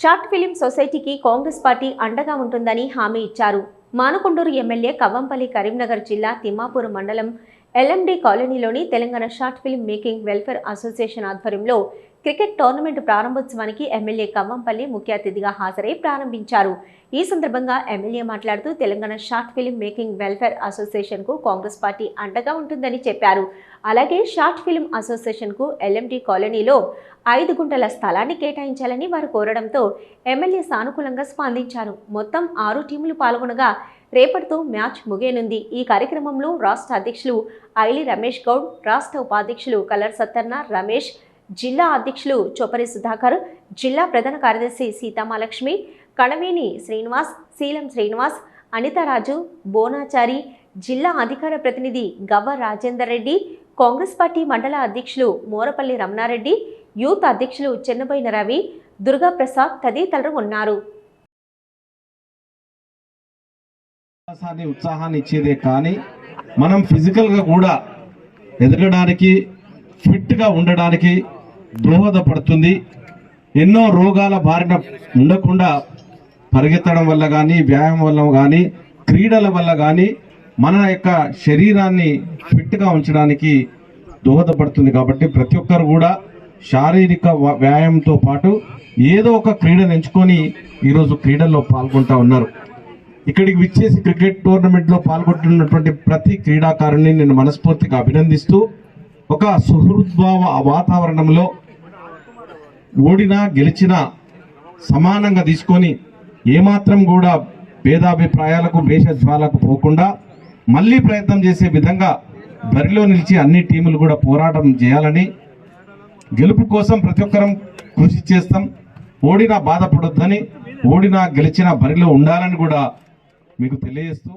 Short film సొసైటీకి Congress party అండగా ఉంటుందని హామీ ఇచ్చారు. మానకొండూరు ఎమ్మెల్యే కవ్వంపల్లి కరీంనగర్ జిల్లా తిమ్మాపూర్ మండలం ఎల్ఎండి కాలనీలోని Telangana short film making welfare association ఆధ్వర్యంలో క్రికెట్ టోర్నమెంట్ ప్రారంభోత్సవానికి ఎమ్మెల్యే కమ్మంపల్లి ముఖ్య అతిథిగా హాజరై ప్రారంభించారు. ఈ సందర్భంగా ఎమ్మెల్యే మాట్లాడుతూ Telangana short film making welfare అసోసియేషన్కు Congress party అండగా ఉంటుందని చెప్పారు. అలాగే షార్ట్ ఫిల్మ్ అసోసియేషన్కు ఎల్ఎండి కాలనీలో ఐదు గుంటల స్థలాన్ని కేటాయించాలని వారు కోరడంతో ఎమ్మెల్యే సానుకూలంగా స్పందించారు. మొత్తం ఆరు టీములు పాల్గొనగా రేపటితో మ్యాచ్ ముగియనుంది. ఈ కార్యక్రమంలో రాష్ట్ర అధ్యక్షులు ఐలి రమేష్ గౌడ్ రాష్ట్ర ఉపాధ్యక్షులు కలర్ సత్తన్న రమేష్ జిల్లా అధ్యక్షులు చొపరి సుధాకర్ జిల్లా ప్రధాన కార్యదర్శి సీతామాలక్ష్మి కళవేణి శ్రీనివాస్ శీలం శ్రీనివాస్ అనితారాజు బోనాచారి జిల్లా అధికార ప్రతినిధి గవ్వ రాజేందర్ రెడ్డి కాంగ్రెస్ పార్టీ మండల అధ్యక్షులు మోరపల్లి రమణారెడ్డి యూత్ అధ్యక్షులు చెన్నబోయిన రవి దుర్గాప్రసాద్ తదితరులు ఉన్నారు. ఉత్సాహాన్ని ఇచ్చేదే కానీ మనం ఫిజికల్గా కూడా ఎదగడానికి ఫిట్గా ఉండడానికి దోహదపడుతుంది. ఎన్నో రోగాల బారిన ఉండకుండా పరిగెత్తడం వల్ల కానీ వ్యాయామం వల్ల కానీ క్రీడల వల్ల కానీ మన యొక్క శరీరాన్ని ఫిట్గా ఉంచడానికి దోహదపడుతుంది. కాబట్టి ప్రతి ఒక్కరు కూడా శారీరక వ్యాయామంతో పాటు ఏదో ఒక క్రీడను ఎంచుకొని ఈరోజు క్రీడల్లో పాల్గొంటా ఉన్నారు. ఇక్కడికి విచ్చేసి క్రికెట్ టోర్నమెంట్లో పాల్గొంటున్నటువంటి ప్రతి క్రీడాకారుని నేను మనస్ఫూర్తిగా అభినందిస్తూ ఒక సుహృద్భావ వాతావరణంలో ఓడినా గెలిచినా సమానంగా తీసుకొని ఏమాత్రం కూడా భేదాభిప్రాయాలకు భేషజ్వాలకు పోకుండా మళ్ళీ ప్రయత్నం చేసే విధంగా బరిలో నిలిచి అన్ని టీములు కూడా పోరాటం చేయాలని గెలుపు కోసం ప్రతి ఒక్కరం కృషి చేస్తాం. ఓడినా బాధపడొద్దని ఓడినా గెలిచినా బరిలో ఉండాలని కూడా మీకు తెలియజేస్తూ